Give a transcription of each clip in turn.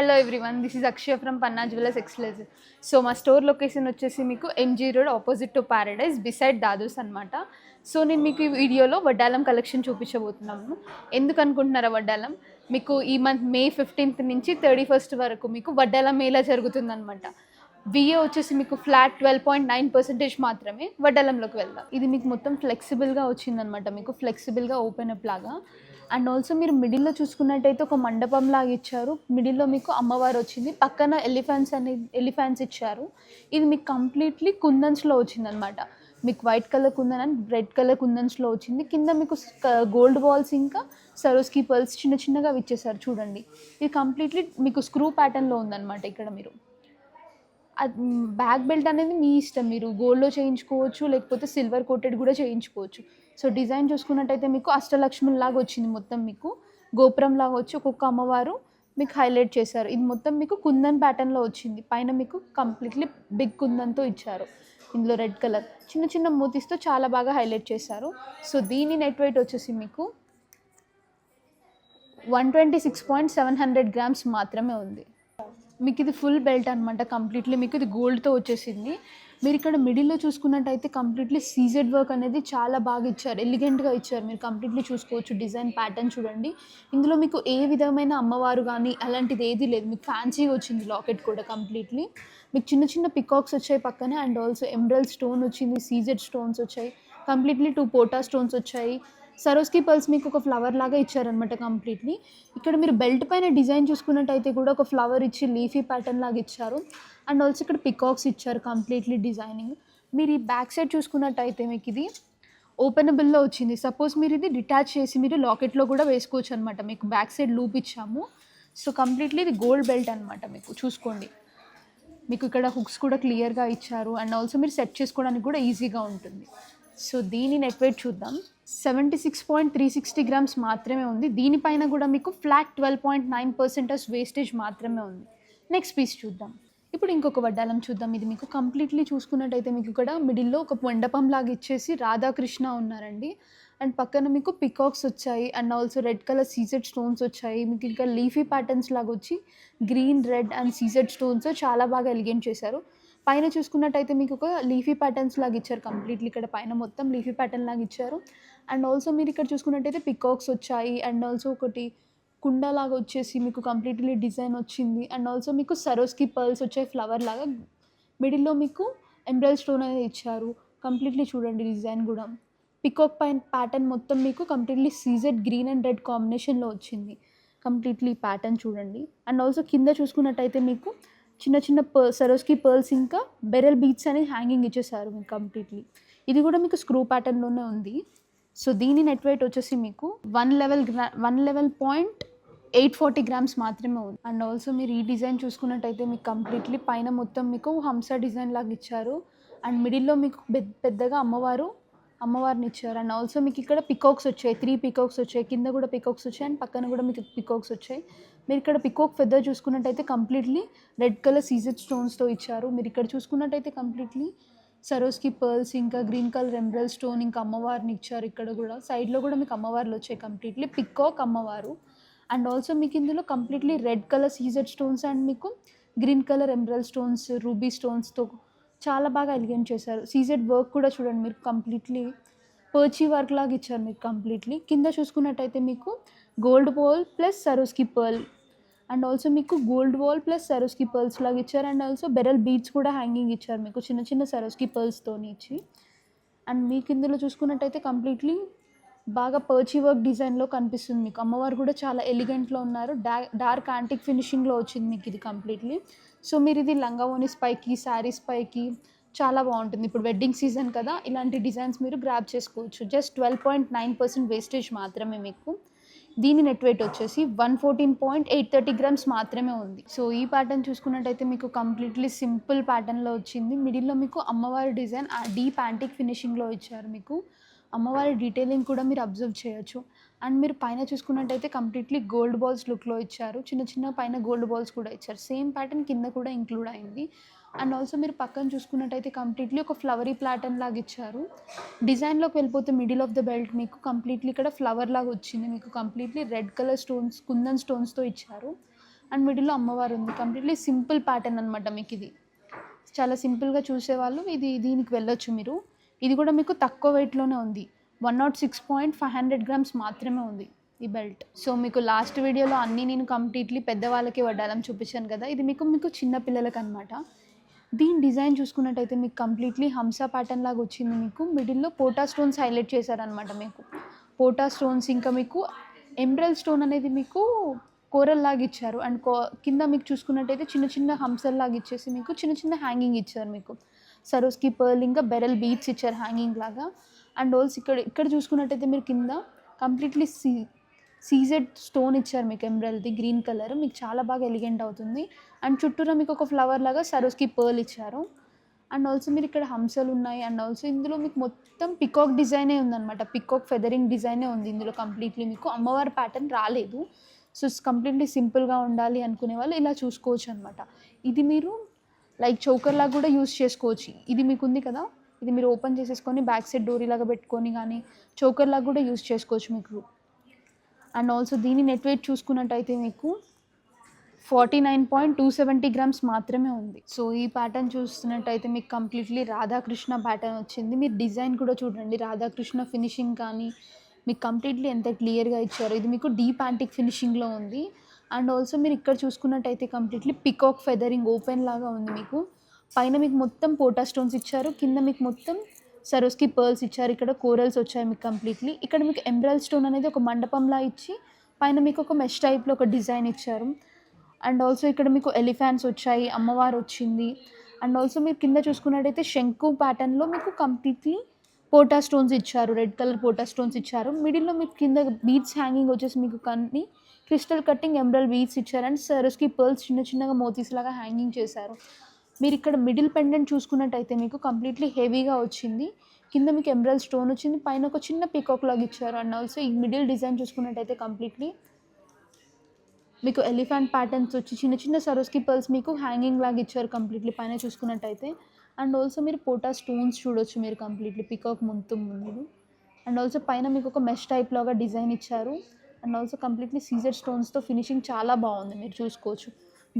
Hello everyone this is Akshaya from Panna jewellers exclusive so మా store location వచ్చేసి మీకు MG road opposite to Paradise beside Dadu's అనమాట so నేను మీకు ఈ వీడియోలో వడ్డాలం కలెక్షన్ చూపించబోతున్నాను. ఎందుకు అనుకుంటున్నారా వడ్డాలం? మీకు ఈ మంత్ మే ఫిఫ్టీన్త్ నుంచి థర్టీ ఫస్ట్ వరకు మీకు వడ్డాలం మేలా జరుగుతుందనమాట విఏ వచ్చేసి మీకు flat twelve point nine percentage మాత్రమే వడ్డాలంలోకి వెళ్దాం. ఇది మీకు మొత్తం ఫ్లెక్సిబుల్గా వచ్చిందనమాట మీకు ఫ్లెక్సిబుల్గా ఓపెన్ అప్ లాగా. అండ్ ఆల్సో మీరు మిడిల్లో చూసుకున్నట్టయితే ఒక మండపం లాగా ఇచ్చారు. మిడిల్లో మీకు అమ్మవారు వచ్చింది. పక్కన ఎలిఫెంట్స్ అనేది ఎలిఫెంట్స్ ఇచ్చారు. ఇది మీకు కంప్లీట్లీ కుందన్స్లో వచ్చిందనమాట మీకు white colour kundan and red colour కుందన్స్లో వచ్చింది. కింద మీకు గోల్డ్ బాల్స్ ఇంకా సరోస్కి పర్ల్స్ చిన్న చిన్నగా ఇచ్చేసారు చూడండి. ఇది కంప్లీట్లీ మీకు స్క్రూ ప్యాటర్న్లో ఉందన్నమాట ఇక్కడ మీరు. బ్యాక్ బెల్ట్ అనేది మీ ఇష్టం మీరు. గోల్డ్లో చేయించుకోవచ్చు లేకపోతే సిల్వర్ కోటెడ్ కూడా చేయించుకోవచ్చు. సో డిజైన్ చూసుకున్నట్టయితే మీకు అష్టలక్ష్ముల్లాగా వచ్చింది మొత్తం మీకు. గోపురంలాగా వచ్చి ఒక్కొక్క అమ్మవారు మీకు హైలైట్ చేశారు. ఇది మొత్తం మీకు కుందన్ ప్యాటర్న్లో వచ్చింది. పైన మీకు కంప్లీట్లీ బిగ్ కుందన్తో ఇచ్చారు. ఇందులో రెడ్ కలర్. చిన్న చిన్న మూతీస్తో చాలా బాగా హైలైట్ చేశారు. సో దీని నెట్ వెయిట్ వచ్చేసి మీకు one twenty six point seven hundred grams మాత్రమే ఉంది. మీకు ఇది ఫుల్ బెల్ట్ అనమాట కంప్లీట్లీ మీకు ఇది గోల్డ్తో వచ్చేసింది. మీరు ఇక్కడ మిడిల్లో చూసుకున్నట్టయితే కంప్లీట్లీ సీజెడ్ వర్క్ అనేది చాలా బాగా ఇచ్చారు. ఎలిగెంట్గా ఇచ్చారు. మీరు కంప్లీట్లీ చూసుకోవచ్చు డిజైన్ ప్యాటర్న్ చూడండి. ఇందులో మీకు ఏ విధమైన అమ్మవారు కానీ అలాంటిది ఏది లేదు. మీకు ఫ్యాన్సీగా వచ్చింది లాకెట్ కూడా కంప్లీట్లీ. మీకు చిన్న చిన్న పికాక్స్ వచ్చాయి పక్కనే అండ్ ఆల్సో ఎమ్రల్ స్టోన్ వచ్చింది సీజెడ్ స్టోన్స్ వచ్చాయి. కంప్లీట్లీ టూ పోటా స్టోన్స్ వచ్చాయి. సరోస్కి పల్స్ మీకు ఒక ఫ్లవర్ లాగా ఇచ్చారనమాట కంప్లీట్లీ. ఇక్కడ మీరు బెల్ట్ పైన డిజైన్ చూసుకున్నట్టయితే కూడా ఒక ఫ్లవర్ ఇచ్చి లీఫీ ప్యాటర్న్ లాగా ఇచ్చారు. అండ్ ఆల్సో ఇక్కడ పికాక్స్ ఇచ్చారు కంప్లీట్లీ డిజైనింగ్. మీరు ఈ బ్యాక్ సైడ్ చూసుకున్నట్టయితే మీకు ఇది ఓపెనబుల్లో వచ్చింది. సపోజ్ మీరు ఇది డిటాచ్ చేసి మీరు లాకెట్లో కూడా వేసుకోవచ్చు అనమాట మీకు బ్యాక్ సైడ్ లూప్ ఇచ్చాము. సో కంప్లీట్లీ ఇది గోల్డ్ బెల్ట్ అనమాట మీకు. చూసుకోండి. మీకు ఇక్కడ హుక్స్ కూడా క్లియర్గా ఇచ్చారు. అండ్ ఆల్సో మీరు సెట్ చేసుకోవడానికి కూడా ఈజీగా ఉంటుంది. సో దీని నెట్ వెయిట్ చూద్దాం. Seventy six point three sixty grams మాత్రమే ఉంది. దీనిపైన కూడా మీకు flat twelve point nine percentage wastage మాత్రమే ఉంది. నెక్స్ట్ పీస్ చూద్దాం. ఇప్పుడు ఇంకొక వడ్డాలం చూద్దాం. ఇది మీకు కంప్లీట్లీ చూసుకున్నట్టయితే మీకు ఇక్కడ మిడిల్లో ఒక మండపం లాగా ఇచ్చేసి రాధాకృష్ణ ఉన్నారండి. అండ్ పక్కన మీకు పికాక్స్ వచ్చాయి. And also red colour CZ stones వచ్చాయి. మీకు ఇంకా లీఫీ ప్యాటర్న్స్ లాగా వచ్చి green red and CZ stones చాలా బాగా ఎలిగెంట్ చేశారు. పైన చూసుకున్నట్టయితే మీకు ఒక లీఫీ ప్యాటర్న్స్ లాగా ఇచ్చారు కంప్లీట్లీ ఇక్కడ పైన మొత్తం లీఫీ ప్యాటర్న్ లాగా ఇచ్చారు. అండ్ ఆల్సో మీరు ఇక్కడ చూసుకున్నట్టయితే పికాక్స్ వచ్చాయి. అండ్ ఆల్సో ఒకటి కుండలాగా వచ్చేసి మీకు కంప్లీట్లీ డిజైన్ వచ్చింది. అండ్ ఆల్సో మీకు సరోస్కి పర్ల్స్ వచ్చే ఫ్లవర్ లాగా మిడిల్లో మీకు ఎంబ్రాయిల్ స్టోన్ అనేది ఇచ్చారు. కంప్లీట్లీ చూడండి డిజైన్ కూడా. పికాక్ పైన ప్యాటర్న్ మొత్తం మీకు completely CZ green and red కాంబినేషన్లో వచ్చింది. కంప్లీట్లీ ప్యాటర్న్ చూడండి. అండ్ ఆల్సో కింద చూసుకున్నట్టయితే మీకు చిన్న చిన్న పర్ సరోస్కి పర్ల్స్ ఇంకా బెరల్ బీట్స్ అనేది హ్యాంగింగ్ ఇచ్చేసారు మీకు కంప్లీట్లీ ఇది కూడా మీకు స్క్రూ ప్యాటర్న్లోనే ఉంది. సో దీని నెట్ వెయిట్ వచ్చేసి మీకు one eleven gram one eleven point eight forty grams మాత్రమే ఉంది. అండ్ ఆల్సో మీరు ఈ డిజైన్ చూసుకున్నట్టయితే మీకు కంప్లీట్లీ పైన మొత్తం మీకు హంస డిజైన్ లాగా ఇచ్చారు. అండ్ మిడిల్లో మీకు పెద్ద పెద్దగా అమ్మవారు అమ్మవారిని ఇచ్చారు. అండ్ ఆల్సో మీకు ఇక్కడ పికాక్స్ వచ్చాయి. త్రీ పికాక్స్ వచ్చాయి. కింద కూడా పికాక్స్ వచ్చాయి. అండ్ పక్కన కూడా మీకు పికాక్స్ వచ్చాయి. మీరు ఇక్కడ పికాక్ పెద్ద చూసుకున్నట్టయితే కంప్లీట్లీ రెడ్ కలర్ సీజెడ్ స్టోన్స్తో ఇచ్చారు. మీరు ఇక్కడ చూసుకున్నట్టయితే కంప్లీట్లీ సరోస్కి పర్ల్స్ ఇంకా గ్రీన్ కలర్ ఎంబ్రల్ స్టోన్ ఇంకా అమ్మవారిని ఇచ్చారు ఇక్కడ కూడా. సైడ్లో కూడా మీకు అమ్మవార్లు వచ్చాయి. కంప్లీట్లీ పికాక్ అమ్మవారు. అండ్ ఆల్సో మీకు ఇందులో completely red colour CZ stones and మీకు గ్రీన్ కలర్ ఎంబ్రల్ స్టోన్స్ రూబీ స్టోన్స్తో చాలా బాగా ఎలిగెంట్ చేశారు. సీజెడ్ వర్క్ కూడా చూడండి మీరు కంప్లీట్లీ. పర్చీ వర్క్ లాగా ఇచ్చారు మీకు కంప్లీట్లీ. కింద చూసుకున్నట్టయితే మీకు gold wall plus Swarovski pearl. And also మీకు gold wall plus Swarovski pearls లాగా ఇచ్చారు. అండ్ ఆల్సో బెరల్ బీడ్స్ కూడా హ్యాంగింగ్ ఇచ్చారు మీకు చిన్న చిన్న సరోస్కి పర్ల్స్తోని ఇచ్చి. అండ్ మీకు ఇందులో చూసుకున్నట్టయితే కంప్లీట్లీ బాగా పర్చీ వర్క్ డిజైన్లో కనిపిస్తుంది మీకు. అమ్మవారు కూడా చాలా ఎలిగెంట్లో ఉన్నారు. డా డార్క్ యాంటిక్ ఫినిషింగ్లో వచ్చింది మీకు ఇది కంప్లీట్లీ. సో మీరు ఇది లంగావోనిస్ పైకి శారీస్ పైకి చాలా బాగుంటుంది. ఇప్పుడు వెడ్డింగ్ సీజన్ కదా ఇలాంటి డిజైన్స్ మీరు గ్రాప్ చేసుకోవచ్చు. Just twelve point nine percent wastage మాత్రమే మీకు. దీని నెట్ వెయిట్ వచ్చేసి one fourteen point eight thirty grams మాత్రమే ఉంది. సో ఈ ప్యాటర్న్ చూసుకున్నట్టయితే మీకు కంప్లీట్లీ సింపుల్ ప్యాటర్న్లో వచ్చింది. మిడిల్లో మీకు అమ్మవారి డిజైన్ డీప్ యాంటిక్ ఫినిషింగ్లో ఇచ్చారు మీకు. అమ్మవారి డీటెయిలింగ్ కూడా మీరు అబ్జర్వ్ చేయొచ్చు. అండ్ మీరు పైన చూసుకున్నట్టయితే కంప్లీట్లీ గోల్డ్ బాల్స్ లుక్లో ఇచ్చారు. చిన్న చిన్న పైన గోల్డ్ బాల్స్ కూడా ఇచ్చారు. సేమ్ ప్యాటర్న్ కింద కూడా ఇంక్లూడ్ అయింది. అండ్ ఆల్సో మీరు పక్కన చూసుకున్నట్టయితే కంప్లీట్లీ ఒక ఫ్లవరీ ప్యాటర్న్ లాగా ఇచ్చారు. డిజైన్లోకి వెళ్ళిపోతే మిడిల్ ఆఫ్ ద బెల్ట్ మీకు కంప్లీట్లీ ఇక్కడ ఫ్లవర్ లాగా వచ్చింది. మీకు completely red colour stones kundan స్టోన్స్తో ఇచ్చారు. అండ్ మిడిల్లో అమ్మవారు ఉంది. కంప్లీట్లీ సింపుల్ ప్యాటర్న్ అనమాట మీకు ఇది. చాలా సింపుల్గా చూసేవాళ్ళు. ఇది దీనికి వెళ్ళొచ్చు మీరు. ఇది కూడా మీకు తక్కువ వెయిట్లోనే ఉంది. One naught six point five hundred grams మాత్రమే ఉంది ఈ బెల్ట్. సో మీకు లాస్ట్ వీడియోలో అన్నీ నేను కంప్లీట్లీ పెద్దవాళ్ళకి వడ్డాలని చూపించాను కదా. ఇది మీకు మీకు చిన్న పిల్లలకి అనమాట దీని డిజైన్ చూసుకున్నట్టయితే మీకు కంప్లీట్లీ హంస ప్యాటర్న్ లాగా వచ్చింది మీకు. మిడిల్లో పోటా స్టోన్స్ హైలైట్ చేశారనమాట మీకు. పోటా స్టోన్స్ ఇంకా మీకు ఎంబ్రల్ స్టోన్ అనేది మీకు కోరల్ లాగా ఇచ్చారు. అండ్ కో కింద మీకు చూసుకున్నట్టయితే చిన్న చిన్న హంసల్ లాగా ఇచ్చేసి మీకు చిన్న చిన్న హ్యాంగింగ్ ఇచ్చారు మీకు. సరోస్కి పర్ల్ ఇంకా బెరల్ బీట్స్ ఇచ్చారు హ్యాంగింగ్ లాగా. అండ్ ఆల్స్ ఇక్కడ ఇక్కడ చూసుకున్నట్టయితే మీరు కింద కంప్లీట్లీ సీ సీజెడ్ స్టోన్ ఇచ్చారు మీకు ఎంబ్రల్ది గ్రీన్ కలర్ మీకు చాలా బాగా ఎలిగెంట్ అవుతుంది. అండ్ చుట్టూరా మీకు ఒక ఫ్లవర్ లాగా సరోస్కి పర్ల్ ఇచ్చారు. అండ్ ఆల్సో మీరు ఇక్కడ హంసలు ఉన్నాయి. అండ్ ఆల్సో ఇందులో మీకు మొత్తం పికాక్ డిజైనే ఉందన్నమాట. పికాక్ ఫెదరింగ్ డిజైనే ఉంది ఇందులో కంప్లీట్లీ మీకు. అమ్మవారి ప్యాటర్న్ రాలేదు. సో కంప్లీట్లీ సింపుల్గా ఉండాలి అనుకునే వాళ్ళు ఇలా చూసుకోవచ్చు అనమాట ఇది మీరు లైక్ చౌకర్ లాగా కూడా యూస్ చేసుకోవచ్చు. ఇది మీకు ఉంది కదా? ఇది మీరు ఓపెన్ చేసేసుకొని బ్యాక్ సైడ్ డోరీ లాగా పెట్టుకొని కానీ చౌకర్ లాగా కూడా యూస్ చేసుకోవచ్చు మీకు. అండ్ ఆల్సో దీని నెట్ వెయిట్ చూసుకున్నట్టయితే మీకు forty nine point two seventy grams మాత్రమే ఉంది. సో ఈ ప్యాటర్న్ చూస్తున్నట్టయితే మీకు కంప్లీట్లీ రాధాకృష్ణ ప్యాటర్న్ వచ్చింది. మీరు డిజైన్ కూడా చూడండి. రాధాకృష్ణ ఫినిషింగ్ కానీ మీకు కంప్లీట్లీ ఎంత క్లియర్గా ఇచ్చారు. ఇది మీకు డీప్ యాంటిక్ ఫినిషింగ్లో ఉంది. అండ్ ఆల్సో మీరు ఇక్కడ చూసుకున్నట్టయితే కంప్లీట్లీ పికాక్ ఫెదరింగ్ ఓపెన్ లాగా ఉంది మీకు. పైన మీకు మొత్తం పోటా స్టోన్స్ ఇచ్చారు. కింద మీకు మొత్తం సరోస్కి పర్ల్స్ ఇచ్చారు. ఇక్కడ కోరల్స్ వచ్చాయి మీకు కంప్లీట్లీ. ఇక్కడ మీకు ఎంబ్రల్ స్టోన్ అనేది ఒక మండపంలా ఇచ్చి పైన మీకు ఒక మెష్ టైప్లో ఒక డిజైన్ ఇచ్చారు. అండ్ ఆల్సో ఇక్కడ మీకు ఎలిఫాన్స్ వచ్చాయి. అమ్మవారు వచ్చింది. అండ్ ఆల్సో మీరు కింద చూసుకున్నట్టయితే శంకు ప్యాటర్న్లో మీకు కంప్లీట్లీ పోటా స్టోన్స్ ఇచ్చారు. రెడ్ కలర్ పోటా స్టోన్స్ ఇచ్చారు. మిడిల్లో మీకు కింద బీడ్స్ హ్యాంగింగ్ వచ్చేసి మీకు కన్ని క్రిస్టల్ కట్టింగ్ ఎంబ్రల్ బీడ్స్ ఇచ్చారు అండ్ సరస్కి పర్ల్స్ చిన్న చిన్నగా మోతీస్ లాగా హ్యాంగింగ్ చేశారు. మీరు ఇక్కడ మిడిల్ పెండెంట్ చూసుకున్నట్టయితే మీకు కంప్లీట్లీ హెవీగా వచ్చింది. కింద మీకు ఎంబ్రల్ స్టోన్ వచ్చింది. పైన ఒక చిన్న పికాక్ లాగా ఇచ్చారు అండ్ ఆల్సో ఈ మిడిల్ డిజైన్ చూసుకున్నట్టయితే కంప్లీట్లీ మీకు ఎలిఫెంట్ ప్యాటర్న్స్ వచ్చి చిన్న చిన్న సరోస్కి పర్ల్స్ మీకు హ్యాంగింగ్ లాగా ఇచ్చారు కంప్లీట్లీ పైన చూసుకున్నట్టయితే. అండ్ ఆల్సో మీరు పోటా స్టోన్స్ చూడొచ్చు మీరు కంప్లీట్లీ పికాక్ ముందు ముందు. అండ్ ఆల్సో పైన మీకు ఒక మెష్ టైప్ లాగా డిజైన్ ఇచ్చారు. అండ్ ఆల్సో కంప్లీట్లీ సీజర్ స్టోన్స్తో ఫినిషింగ్ చాలా బాగుంది మీరు చూసుకోవచ్చు.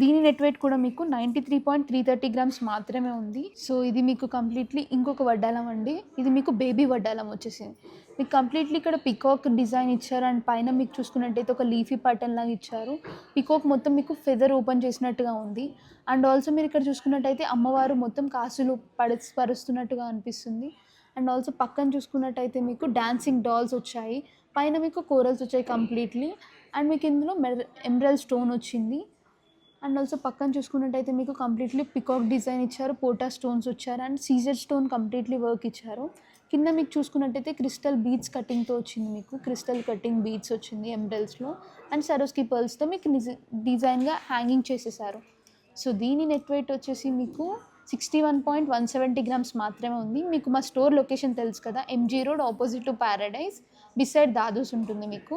దీని నెట్ వెయిట్ కూడా మీకు ninety three point three thirty grams మాత్రమే ఉంది. సో ఇది మీకు కంప్లీట్లీ ఇంకొక వడ్డాలం అండి. ఇది మీకు బేబీ వడ్డాలం వచ్చేసింది మీకు కంప్లీట్లీ ఇక్కడ పికాక్ డిజైన్ ఇచ్చారు. అండ్ పైన మీకు చూసుకున్నట్టయితే ఒక లీఫీ ప్యాటర్న్ లాగా ఇచ్చారు. పికాక్ మొత్తం మీకు ఫెదర్ ఓపెన్ చేసినట్టుగా ఉంది. అండ్ ఆల్సో మీరు ఇక్కడ చూసుకున్నట్టయితే అమ్మవారు మొత్తం కాసులు పడి పరుస్తున్నట్టుగా అనిపిస్తుంది. అండ్ ఆల్సో పక్కన చూసుకున్నట్టయితే మీకు డాన్సింగ్ డాల్స్ వచ్చాయి. పైన మీకు కోరల్స్ వచ్చాయి కంప్లీట్లీ అండ్ మీకు ఇందులో మెర్ ఎంబ్రల్ స్టోన్ వచ్చింది. అండ్ ఆల్సో పక్కన చూసుకున్నట్టయితే మీకు కంప్లీట్లీ పికాక్ డిజైన్ ఇచ్చారు పోటా స్టోన్స్ వచ్చారు and CZ stone completely work ఇచ్చారు. కింద మీకు చూసుకున్నట్టయితే క్రిస్టల్ బీడ్స్ కటింగ్తో వచ్చింది మీకు. క్రిస్టల్ కటింగ్ బీడ్స్ వచ్చింది ఎంబ్రల్స్లో అండ్ సరోస్కి పర్ల్స్తో మీకు డిజైన్గా హ్యాంగింగ్ చేసేసారు. సో దీని నెట్ వెయిట్ వచ్చేసి మీకు sixty one point one seventy grams మాత్రమే ఉంది. మీకు మా స్టోర్ లొకేషన్ తెలుసు కదా MG road opposite to Paradise beside Dadu's ఉంటుంది మీకు.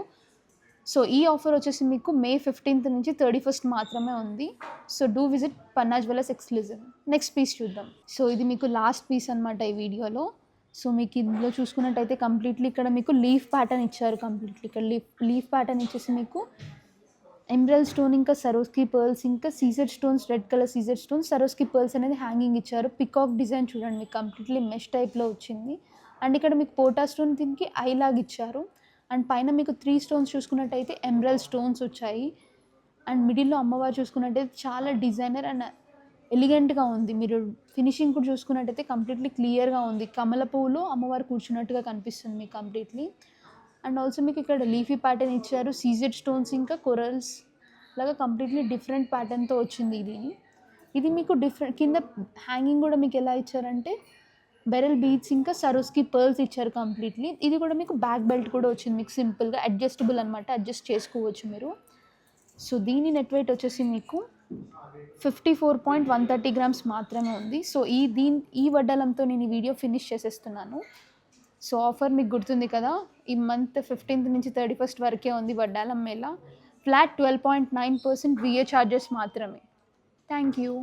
సో ఈ ఆఫర్ వచ్చేసి మీకు మే ఫిఫ్టీన్త్ నుంచి థర్టీ ఫస్ట్ మాత్రమే ఉంది. So do visit Panna's jewels exclusive next piece చూద్దాం. సో ఇది మీకు లాస్ట్ పీస్ అనమాట ఈ వీడియోలో. సో మీకు ఇందులో చూసుకున్నట్టయితే కంప్లీట్లీ ఇక్కడ మీకు లీఫ్ ప్యాటర్న్ ఇచ్చారు కంప్లీట్లీ ఇక్కడ లీఫ్ లీఫ్ ప్యాటర్న్ ఇచ్చేసి మీకు ఎంబ్రల్ స్టోన్ ఇంకా సరోస్కి పర్ల్స్ ఇంకా CZ stones red colour CZ stones Swarovski pearls అనేది హ్యాంగింగ్ ఇచ్చారు. పికాక్ డిజైన్ చూడండి కంప్లీట్లీ మెష్ టైప్లో వచ్చింది. అండ్ ఇక్కడ మీకు పోటా స్టోన్ దీనికి ఐలాగ్ ఇచ్చారు. అండ్ పైన మీకు త్రీ స్టోన్స్ చూసుకున్నట్టయితే ఎంబ్రల్ స్టోన్స్ వచ్చాయి. అండ్ మిడిల్లో అమ్మవారు చూసుకున్నట్టయితే చాలా డిజైనర్ అండ్ ఎలిగెంట్గా ఉంది. మీరు ఫినిషింగ్ కూడా చూసుకున్నట్టయితే కంప్లీట్లీ క్లియర్గా ఉంది. కమల పువ్వులో అమ్మవారు కూర్చున్నట్టుగా కనిపిస్తుంది మీకు కంప్లీట్లీ అండ్ ఆల్సో మీకు ఇక్కడ లీఫీ ప్యాటర్న్ ఇచ్చారు. సీజెడ్ స్టోన్స్ ఇంకా కొరల్స్ లాగా కంప్లీట్లీ డిఫరెంట్ ప్యాటర్న్తో వచ్చింది ఇది. ఇది మీకు డిఫరెంట్ కింద హ్యాంగింగ్ కూడా మీకు ఎలా ఇచ్చారంటే బెరల్ బీట్స్ ఇంకా సరోస్కి పర్ల్స్ ఇచ్చారు కంప్లీట్లీ ఇది కూడా మీకు బ్యాక్ బెల్ట్ కూడా వచ్చింది. మీకు సింపుల్గా అడ్జస్టబుల్ అనమాట అడ్జస్ట్ చేసుకోవచ్చు మీరు. సో దీని నెట్ వెయిట్ వచ్చేసి మీకు fifty four point one thirty grams మాత్రమే ఉంది. సో ఈ దీని ఈ వడ్డలంతో నేను ఈ వీడియో ఫినిష్ చేసేస్తున్నాను. సో ఆఫర్ మీకు గుర్తుంది కదా? ఈ మంత్ ఫిఫ్టీన్త్ నుంచి థర్టీ ఫస్ట్ వరకే ఉంది వడ్డాలమ్మేలా. Flat twelve point nine percent VA charges మాత్రమే. Thank you